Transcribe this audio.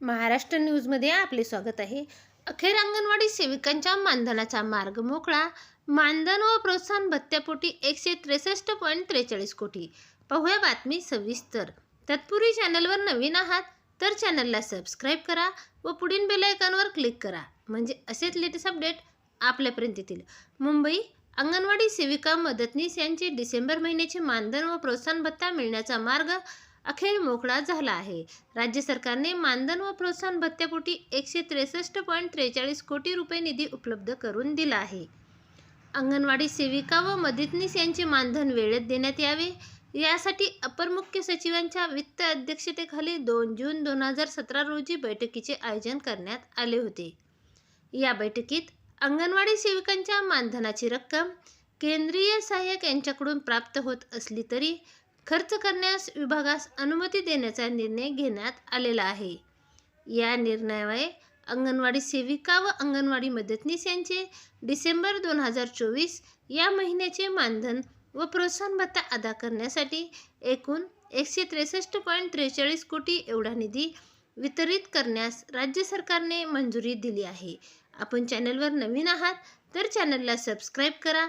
महाराष्ट्र न्यूजमध्ये आपले स्वागत आहे. अखेर अंगणवाडी सेविकांच्या मानधनाचा मार्ग मोकळा मानधन व प्रोत्साहन भत्त्यापोटी एकशे त्रेसष्ट पॉईंट त्रेचाळीस कोटी. पाहूया बातमी सविस्तर. तत्पूर्वी चॅनलवर नवीन आहात तर चॅनलला सबस्क्राईब करा व पुढील बेलायकॉनवर क्लिक करा. म्हणजे असेच लेटेस्ट अपडेट आपल्यापर्यंत येतील. मुंबई अंगणवाडी सेविका मदतनीस यांचे डिसेंबर महिन्याचे मानधन व प्रोत्साहन भत्ता मिळण्याचा मार्ग अखेर मोकळा झाला आहे. राज्य सरकारने मानधन व प्रोत्साहन भत्त्यापोटी एकशे त्रेसष्ट पॉईंट त्रेचाळीस कोटी रुपये निधी उपलब्ध करून दिला आहे. अंगणवाडी सेविका व मदतनीस यांचे मानधन वेळेत देण्यात यावे यासाठी अपर मुख्य सचिवांच्या वित्त अध्यक्षतेखाली दोन जून दोन हजार सतरा रोजी बैठकीचे आयोजन करण्यात आले होते. या बैठकीत अंगणवाडी सेविकांच्या मानधनाची रक्कम केंद्रीय सहाय्यक यांच्याकडून प्राप्त होत असली तरी खर्च करण्यास विभागास अनुमती देण्याचा निर्णय घेण्यात आलेला आहे. या निर्णयामुळे अंगणवाडी सेविका व अंगणवाडी मदतनीस यांचे डिसेंबर दोन हजार चोवीस या महिन्याचे मानधन व प्रोत्साहन भत्ता अदा करण्यासाठी एकूण एकशे त्रेसष्ट पॉईंट त्रेचाळीस कोटी एवढा निधी वितरित करण्यास राज्य सरकारने मंजुरी दिली आहे. आपण चॅनलवर नवीन आहात तर चॅनलला सबस्क्राईब करा